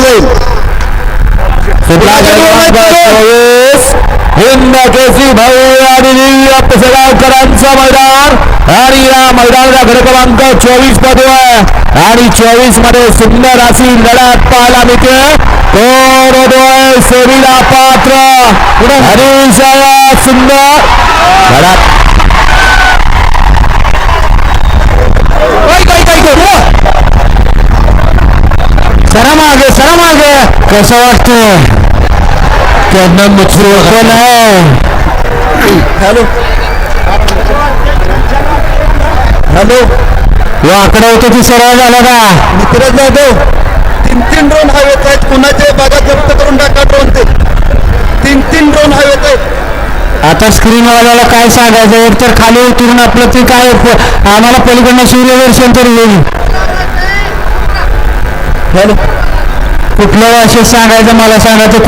जाईल हिंद केसरी भाऊ आणि दिव्य पेसगावकरांचं मैदान आणि या मैदानाला घड क्रमांक चोवीस आहे आणि चोवीसमध्ये सुंदर अशी लढत पाहायला मिळते कोण होतोय सेरीला पात्र हरीश सुंदर सरा मागे सरा मागे कसं वाटतं त्यांना कोण आहे. हॅलो. हॅलो. वाकडा होतो ती सरळ झाला का? मित्रच जाधव तीन तीन ड्रोन हवेत आहेत. कुणाचे बघा जप्त करून टाका ड्रोन ते. तीन तीन ड्रोन हवेत आहेत. आता स्क्रीन वाल्याला काय सांगायचं? एक तर खाली उतरून आपलं ते काय आम्हाला पलीकडनं सूर्यदर्शन तर येईल हॅलो. कुठल्या भाषेत सांगायचं मला सांगायचं